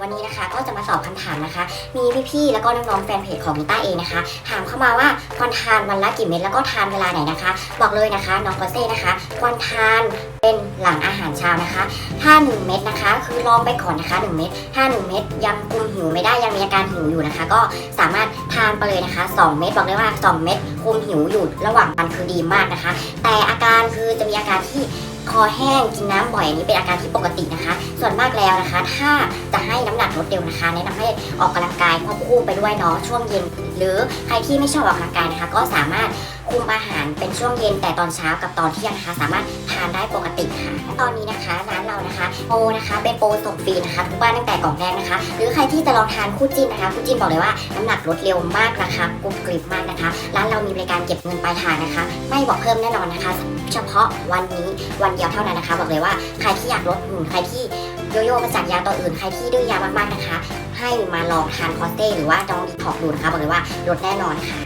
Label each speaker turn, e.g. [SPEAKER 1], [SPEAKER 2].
[SPEAKER 1] วันนี้นะคะก็จะมาตอบคำถามนะคะ มีพี่ๆแล้วก็น้องๆแฟนเพจของนิต้าเองนะคะ ถามเข้ามาว่าควรทานวันละกี่เม็ดแล้วก็ทานเวลาไหนนะคะ บอกเลยนะคะน้องกอเซ่นะคะควรทานเป็นหลังอาหารเช้านะคะ ถ้า 1 เม็ดนะคะ คือลองไปก่อนนะคะ 1 เม็ดถ้า 1 เม็ดยังคุมหิวไม่ได้ยังมีอาการหิวอยู่นะคะ ก็สามารถทานไปเลยนะคะ 2 เม็ดบอกเลยว่า 2 เม็ดคุมหิวอยู่ระหว่างวันคือดีมากนะคะ แต่อาการคือจะมีอาการที่คอแห้งกินน้ำบ่อยอันนี้เป็นอาการที่ปกตินะคะ ส่วนมากแล้วนะคะ ถ้า ให้น้ำหนักลดเร็วนะคะแนะนำให้ออกกำลังกายควบคู่ไปด้วยเนาะช่วงเย็น หรือใครที่ไม่ชอบออกกำลังกายนะคะ ก็สามารถคุมอาหารเป็นช่วงเย็นแต่ตอนเช้ากับตอนเที่ยงนะคะ สามารถทานได้ปกติค่ะ ตอนนี้นะคะร้านเรานะคะโปรนะคะเป็นโปรส่งฟรีนะคะทุกบ้านตั้งแต่กล่องแรกนะคะ หรือใครที่จะลองทานคู่จิ้นนะคะคู่จิ้นบอกเลยว่าน้ำหนักลดเร็วมากนะคะกรุบกริบมากนะคะร้านเรามีบริการเก็บเงินปลายทางนะคะ ไม่บอกเพิ่มแน่นอนนะคะ เฉพาะวันนี้วันเดียวเท่านั้นนะคะ บอกเลยว่าใครที่อยากลดหุ่นใครที่โยโย่มาจากยาตัวอื่นใครที่ดื้อยามากๆนะคะ ให้มาลองทานคอสเต้หรือว่าน้องดีท็อกดูนะคะบอกเลยว่าลดแน่นอนค่ะ